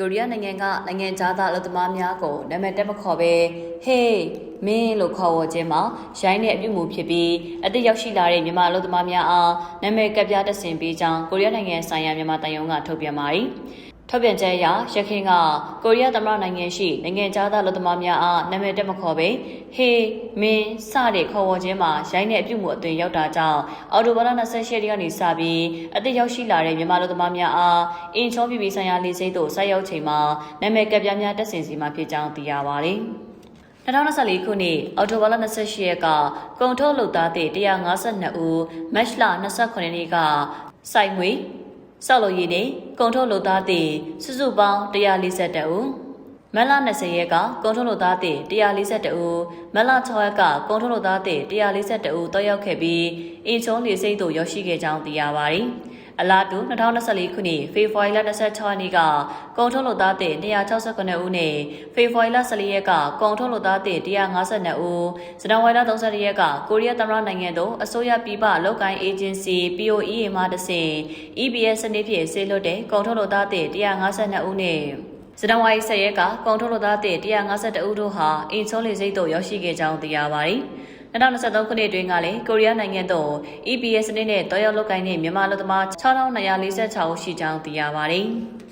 ကိုရီးယားနိုင်ငံကနိုင်ငံသားသားအလုပ်သမားများကိုနာမည်တက်မခေါ်ပဲ Hey မင်းလို့ခေါ်ဝေါ်ခြင်းမှာရိုင်းတဲ့အပြုမူဖြစ်ပြီးအသက်ရောက်ရှိလာတဲ့မြန်မာအလုပ်သမားများအားနာမည်ကပ်ပြားတက်ဆင်ပေးကြောင်းကိုရီးယားနိုင်ငံဆိုင်ရာမြန်မာတန်ယုံကထုတ်ပြန်ပါတယ်။ ထုတ်ပြန်ချက်အရရခိုင်ကကိုရီးယားသမ္မတနိုင်ငံရှိနိုင်ငံသားသားအလုပ်သမားများအားနာမည်တက်မခေါ်ပဲ Hey မင်းစတဲ့ခေါ်ဝေါ်ခြင်းမှာရိုင်းတဲ့အပြုမူအသွင်ရောက်တာကြောင့်အော်တိုဘာလ28ရက်နေ့ကနေစပြီးအသက်ရောက်ရှိလာတဲ့မြန်မာအလုပ်သမားများအားအင်ချောပြည်ပြည်ဆိုင်ရာလေဆိပ်သို့ဆိုက်ရောက်ချိန်မှာနာမည်ကပ်ပြားများတက်ဆင်စီမှာဖြစ်ကြောင်းသိရပါတယ်။2024ခုနှစ်အောက်တိုဘာလ28ရက်ကကုန်ထုတ်လုပ်သားသည့်152ဦးမတ်လ29ရက်နေ့ကစိုက်ငွေ စောက်လို့ရည်နဲ့ကုန်ထုတ်လုပ်သားသည့်စုစုပေါင်း142ဦးမလ20ရက်ကကုန်ထုတ်လုပ်သားသည့်142ဦးမလ6ရက်ကကုန်ထုတ်လုပ်သားသည့်142ဦးတောက်ရောက်ခဲ့ပြီးအင်ချုံးလေစိတ်သို့ရောက်ရှိခဲ့ကြောင်းသိရပါတယ်။ အလားတူ2024ခုနှစ်ဖေဖော်ဝါရီလ26ရက်နေ့ကကုန်ထုတ်လုပ်သားသည့်169ဦးနဲ့ဖေဖော်ဝါရီလ14ရက်ကကုန်ထုတ်လုပ်သားသည့်152ဦးဇန်နဝါရီလ31ရက်ကကိုရီးယားသမ္မတနိုင်ငံသို့အစိုးရပြည်ပအလုပ်ကိုင်းအေဂျင်စီ POEA မှတဆင့် EBS စနစ်ဖြင့်ဆေးလွတ်တဲ့ကုန်ထုတ်လုပ်သားသည့်152ဦးနဲ့ဇန်နဝါရီ10ရက်ကကုန်ထုတ်လုပ်သားသည့်152ဦးတို့ဟာအင်ချုံးလေစိတ်သို့ရောက်ရှိခဲ့ကြောင်းသိရပါတယ်။ 2023ခုနှစ်အတွင်းကလည်းကိုရီးယားနိုင်ငံသို့ EPS စနစ်နဲ့တောရောက်လုပ်ကိုင်းတဲ့မြန်မာလူသမား6246ဦးရှိကြောင်းသိရပါတယ်။